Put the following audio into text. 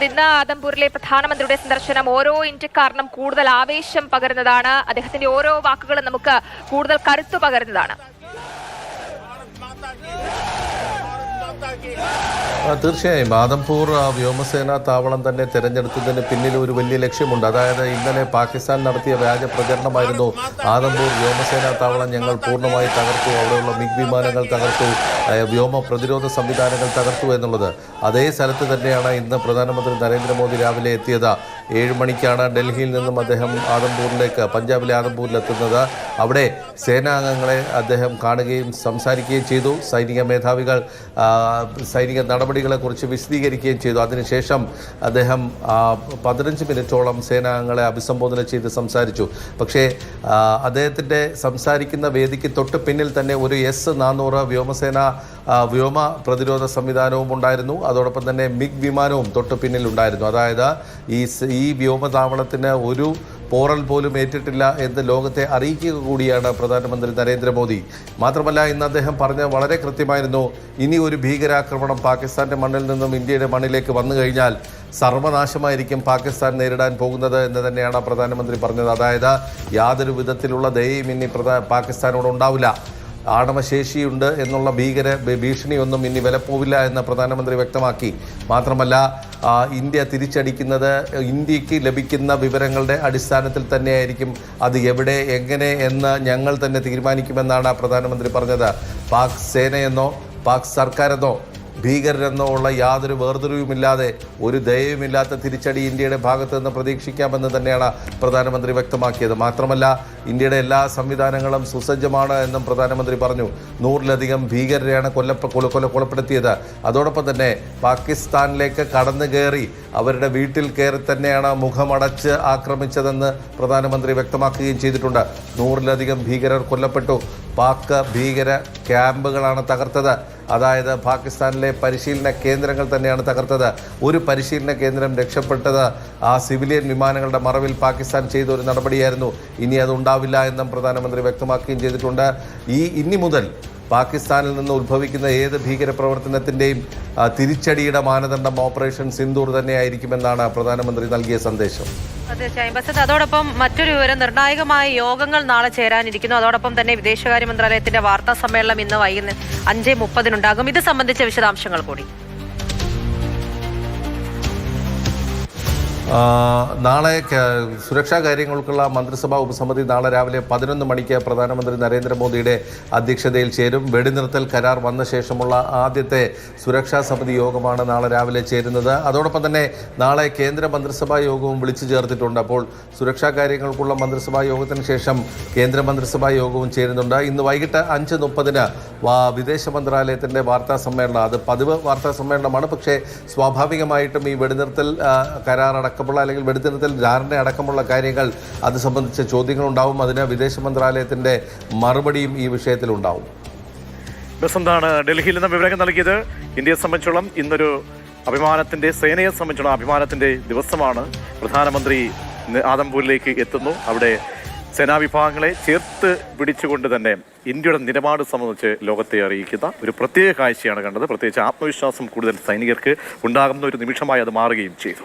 പ്രശാന്ത് ഇന്ന് ആദംപൂരിലെ പ്രധാനമന്ത്രിയുടെ സന്ദർശനം ഓരോ ഇന്ത്യക്കാരനും കൂടുതൽ ആവേശം പകരുന്നതാണ്? അദ്ദേഹത്തിന്റെ ഓരോ വാക്കുകളും നമുക്ക് കൂടുതൽ കരുത്തു പകരുന്നതാണ്. തീർച്ചയായും. ആദംപൂർ വ്യോമസേന താവളം തന്നെ തിരഞ്ഞെടുത്തതിന് പിന്നിൽ ഒരു വലിയ ലക്ഷ്യമുണ്ട്. അതായത് ഇന്നലെ പാകിസ്ഥാൻ നടത്തിയ വ്യാജ പ്രചരണമായിരുന്നു ആദംപൂർ വ്യോമസേനാ താവളം ഞങ്ങൾ പൂർണമായി തകർത്തു. അവിടെയുള്ള മിഗ് വിമാനങ്ങൾ തകർത്തു. വ്യോമ പ്രതിരോധ സംവിധാനങ്ങൾ തകർത്തു എന്നുള്ളത്. അതേ സ്ഥലത്ത് തന്നെയാണ് ഇന്ന് പ്രധാനമന്ത്രി നരേന്ദ്രമോദി രാവിലെ എത്തിയത്. ഏഴ് മണിക്കാണ് ഡൽഹിയിൽ നിന്നും അദ്ദേഹം ആദംപൂരിലേക്ക് പഞ്ചാബിലെ ആദംപൂരിലെത്തുന്നത്. അവിടെ സേനാംഗങ്ങളെ അദ്ദേഹം കാണുകയും സംസാരിക്കുകയും ചെയ്തു. സൈനിക മേധാവികൾ സൈനിക നടപടികളെക്കുറിച്ച് വിശദീകരിക്കുകയും ചെയ്തു. അതിനുശേഷം അദ്ദേഹം പതിനഞ്ച് മിനിറ്റോളം സേനാംഗങ്ങളെ അഭിസംബോധന ചെയ്ത് സംസാരിച്ചു. പക്ഷേ അദ്ദേഹത്തിന്റെ സംസാരിക്കുന്ന വേദിക്ക് തൊട്ട് പിന്നിൽ തന്നെ ഒരു എസ് നാനൂറ് വ്യോമസേന വ്യോമ പ്രതിരോധ സംവിധാനവും ഉണ്ടായിരുന്നു. അതോടൊപ്പം തന്നെ മിഗ് വിമാനവും തൊട്ട് പിന്നിൽ ഉണ്ടായിരുന്നു. അതായത് ഈ ഈ വ്യോമതാവളത്തിന് ഒരു പോറൽ പോലും ഏറ്റിട്ടില്ല എന്ന് ലോകത്തെ അറിയിക്കുക കൂടിയാണ് പ്രധാനമന്ത്രി നരേന്ദ്രമോദി. മാത്രമല്ല ഇന്ന് അദ്ദേഹം പറഞ്ഞ വളരെ കൃത്യമായിരുന്നു. ഇനി ഒരു ഭീകരാക്രമണം പാകിസ്ഥാന്റെ മണ്ണിൽ നിന്നും ഇന്ത്യയുടെ മണ്ണിലേക്ക് വന്നു കഴിഞ്ഞാൽ സർവനാശമായിരിക്കും പാകിസ്ഥാൻ നേരിടാൻ പോകുന്നത് എന്ന് തന്നെയാണ് പ്രധാനമന്ത്രി പറഞ്ഞത്. അതായത് യാതൊരു വിധത്തിലുള്ള ദയയും ഇനി പ്രധാ പാകിസ്ഥാനോട് ഉണ്ടാവില്ല. ആണവശേഷിയുണ്ട് എന്നുള്ള ഭീകര ഭീഷണിയൊന്നും ഇനി വിലപ്പോവില്ല എന്ന് പ്രധാനമന്ത്രി വ്യക്തമാക്കി. മാത്രമല്ല ഇന്ത്യ തിരിച്ചടിക്കുന്നത് ഇന്ത്യയ്ക്ക് ലഭിക്കുന്ന വിവരങ്ങളുടെ അടിസ്ഥാനത്തിൽ തന്നെയായിരിക്കും. അത് എവിടെ എങ്ങനെ എന്ന് ഞങ്ങൾ തന്നെ തീരുമാനിക്കുമെന്നാണ് പ്രധാനമന്ത്രി പറഞ്ഞത്. പാക് സേനയെന്നോ പാക് സർക്കാരെന്നോ ഭീകരരെന്നോ ഉള്ള യാതൊരു വേർതിരിവുമില്ലാതെ ഒരു ദയവുമില്ലാത്ത തിരിച്ചടി ഇന്ത്യയുടെ ഭാഗത്തുനിന്ന് പ്രതീക്ഷിക്കാമെന്ന് തന്നെയാണ് പ്രധാനമന്ത്രി വ്യക്തമാക്കിയത്. മാത്രമല്ല ഇന്ത്യയുടെ എല്ലാ സംവിധാനങ്ങളും സുസജ്ജമാണ് എന്നും പ്രധാനമന്ത്രി പറഞ്ഞു. നൂറിലധികം ഭീകരരെയാണ് കൊല്ലപ്പ കൊല കൊല കൊലപ്പെടുത്തിയത്. അതോടൊപ്പം തന്നെ പാകിസ്ഥാനിലേക്ക് കടന്നു കയറി അവരുടെ വീട്ടിൽ കയറി തന്നെയാണ് മുഖമടച്ച് ആക്രമിച്ചതെന്ന് പ്രധാനമന്ത്രി വ്യക്തമാക്കുകയും ചെയ്തിട്ടുണ്ട്. നൂറിലധികം ഭീകരർ കൊല്ലപ്പെട്ടു. പാക് ഭീകര ക്യാമ്പുകളാണ് തകർത്തത്. അതായത് പാകിസ്ഥാനിലെ പരിശീലന കേന്ദ്രങ്ങൾ തന്നെയാണ് തകർത്തത്. ഒരു പരിശീലന കേന്ദ്രം രക്ഷപ്പെട്ടത് ആ സിവിലിയൻ വിമാനങ്ങളുടെ മറവിൽ പാകിസ്ഥാൻ ചെയ്ത ഒരു നടപടിയായിരുന്നു. ഇനി അത് ഉണ്ടാവില്ല എന്നും പ്രധാനമന്ത്രി വ്യക്തമാക്കുകയും ചെയ്തിട്ടുണ്ട്. ഈ ഇനി മുതൽ പാകിസ്ഥാനിൽ നിന്ന് ഉത്ഭവിക്കുന്ന ഏത് ഭീകര പ്രവർത്തനത്തിന്റെയും തിരിച്ചടിയുടെ മാനദണ്ഡം ഓപ്പറേഷൻ സിന്ദൂർ തന്നെയായിരിക്കുമെന്നാണ് പ്രധാനമന്ത്രി നൽകിയ സന്ദേശം. തീർച്ചയായും ബസത്ത് അതോടൊപ്പം മറ്റൊരു വിവരം നിർണായകമായ യോഗങ്ങൾ നാളെ ചേരാനിരിക്കുന്നു. അതോടൊപ്പം തന്നെ വിദേശകാര്യ മന്ത്രാലയത്തിന്റെ വാർത്താ സമ്മേളനം ഇന്ന് വൈകുന്നേരം അഞ്ച് മുപ്പതിനുണ്ടാകും. ഇത് സംബന്ധിച്ച വിശദാംശങ്ങൾ കൂടി. നാളെ സുരക്ഷാ കാര്യങ്ങൾക്കുള്ള മന്ത്രിസഭാ ഉപസമിതി നാളെ രാവിലെ പതിനൊന്ന് മണിക്ക് പ്രധാനമന്ത്രി നരേന്ദ്രമോദിയുടെ അധ്യക്ഷതയിൽ ചേരും. വെടിനിർത്തൽ കരാർ വന്ന ശേഷമുള്ള ആദ്യത്തെ സുരക്ഷാ സമിതി യോഗമാണ് നാളെ രാവിലെ ചേരുന്നത്. അതോടൊപ്പം തന്നെ നാളെ കേന്ദ്ര മന്ത്രിസഭാ യോഗവും വിളിച്ചു ചേർത്തിട്ടുണ്ട്. അപ്പോൾ സുരക്ഷാ കാര്യങ്ങൾക്കുള്ള മന്ത്രിസഭാ യോഗത്തിന് ശേഷം കേന്ദ്ര മന്ത്രിസഭാ യോഗവും ചേരുന്നുണ്ട്. ഇന്ന് വൈകിട്ട് അഞ്ച് മുപ്പതിന് വിദേശ മന്ത്രാലയത്തിന്റെ വാർത്താ സമ്മേളനം. അത് പതിവ് വാർത്താ സമ്മേളനമാണ്. പക്ഷേ സ്വാഭാവികമായിട്ടും ഈ വെടിനിർത്തൽ കരാറടക്കം അടക്കമുള്ള അല്ലെങ്കിൽ വെടിനിർത്തൽ ധാരണ അടക്കമുള്ള കാര്യങ്ങൾ അത് സംബന്ധിച്ച ചോദ്യങ്ങളുണ്ടാവും. അതിന് വിദേശ മന്ത്രാലയത്തിന്റെ മറുപടിയും ഈ വിഷയത്തിൽ ഉണ്ടാവും. ബസന്താണ് ഡൽഹിയിൽ നിന്ന് വിവരങ്ങൾ നൽകിയത്? ഇന്ത്യയെ സംബന്ധിച്ചോളം ഇന്നൊരു അഭിമാനത്തിന്റെ സേനയെ സംബന്ധിച്ചോളം അഭിമാനത്തിന്റെ ദിവസമാണ്. പ്രധാനമന്ത്രി ആദംപൂരിലേക്ക് എത്തുന്നു. അവിടെ സേനാവിഭാഗങ്ങളെ ചേർത്ത് പിടിച്ചുകൊണ്ട് തന്നെ ഇന്ത്യയുടെ നിലപാട് സംബന്ധിച്ച് ലോകത്തെ അറിയിക്കുന്ന ഒരു പ്രത്യേക കാഴ്ചയാണ് കണ്ടത്. പ്രത്യേകിച്ച് ആത്മവിശ്വാസം കൂടുതൽ സൈനികർക്ക് ഉണ്ടാകുന്ന ഒരു നിമിഷമായി അത് മാറുകയും ചെയ്തു.